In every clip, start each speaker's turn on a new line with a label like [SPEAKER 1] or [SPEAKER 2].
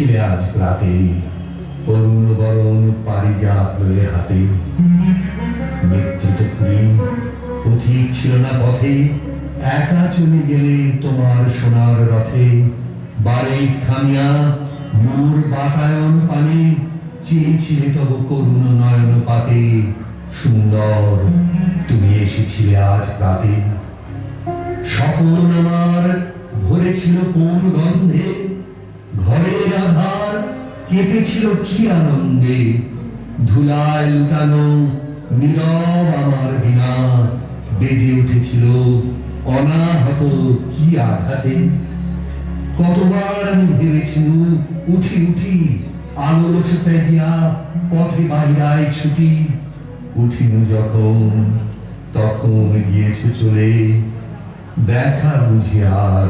[SPEAKER 1] এসেছিলে আজ রাতে? অরুণ বরণ পারিজাত লয়ে হাতে। নেতৃত্ব ছিল না পথে। একা চলে গেলে তোমার সোনার রথে। বারেক থামিয়া মোর বাতায়ন পানে চেয়েছিলে তব করুণ নয়ন পাতে। সুন্দর, তুমি এসেছিলে আজ রাতে। স্বপন আমার ভরেছিল কোন গন্ধে। ঘরের আধার কেঁপেছিল কি আনন্দে? ধুলায় লুটানো নীরব আমার বিনা বেজে উঠেছিল অনাহত কি আঘাতে? কতবার আমি ভেবেছি উঠি উঠি, আলোর তেজিয়া পথে বাইরায় ছুটি। উঠিনু যখন, তখন গিয়েছে চলে, দেখা বুঝি আর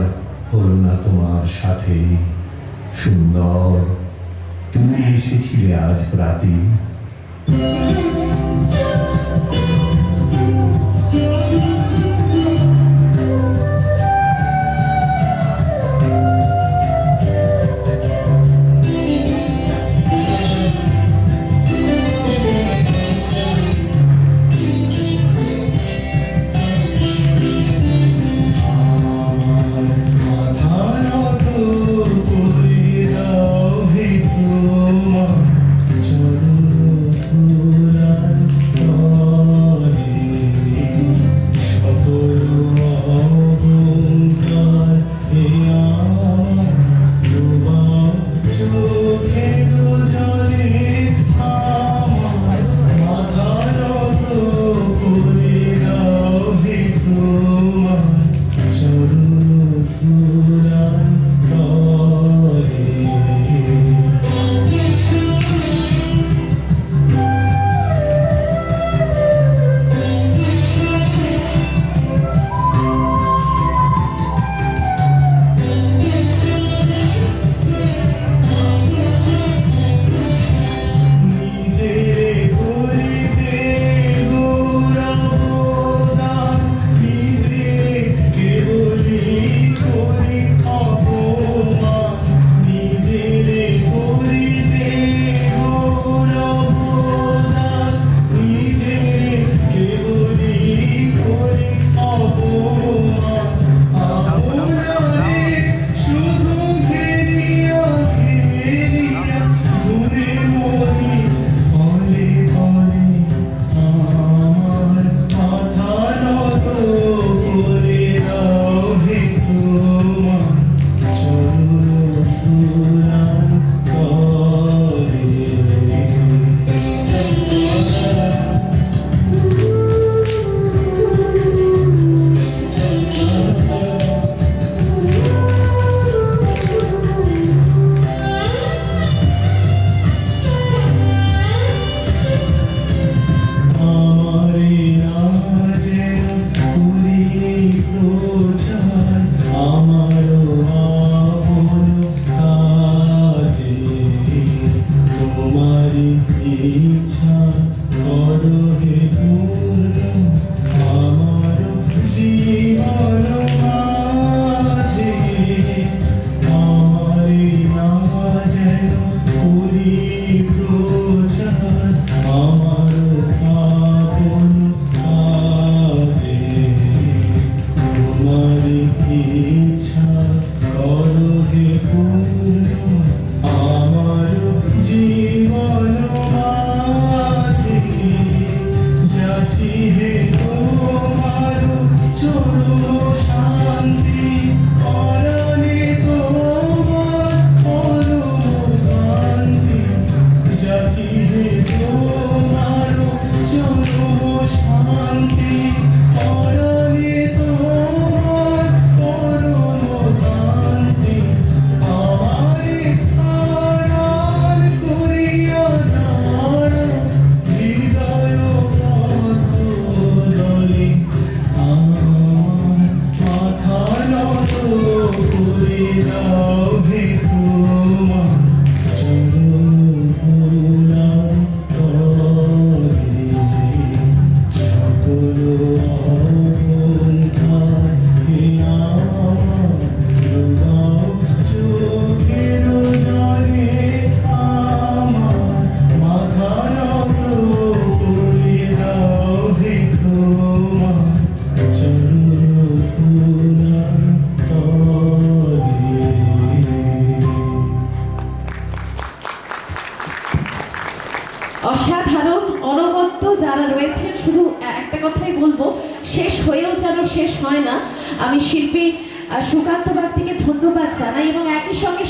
[SPEAKER 1] হলো না তোমার সাথে। সুন্দর। তুমি এসেছিলে আজ রাতে।
[SPEAKER 2] শিল্পী সুকান্ত বাগদিকে ধন্যবাদ জানাই এবং একই সঙ্গে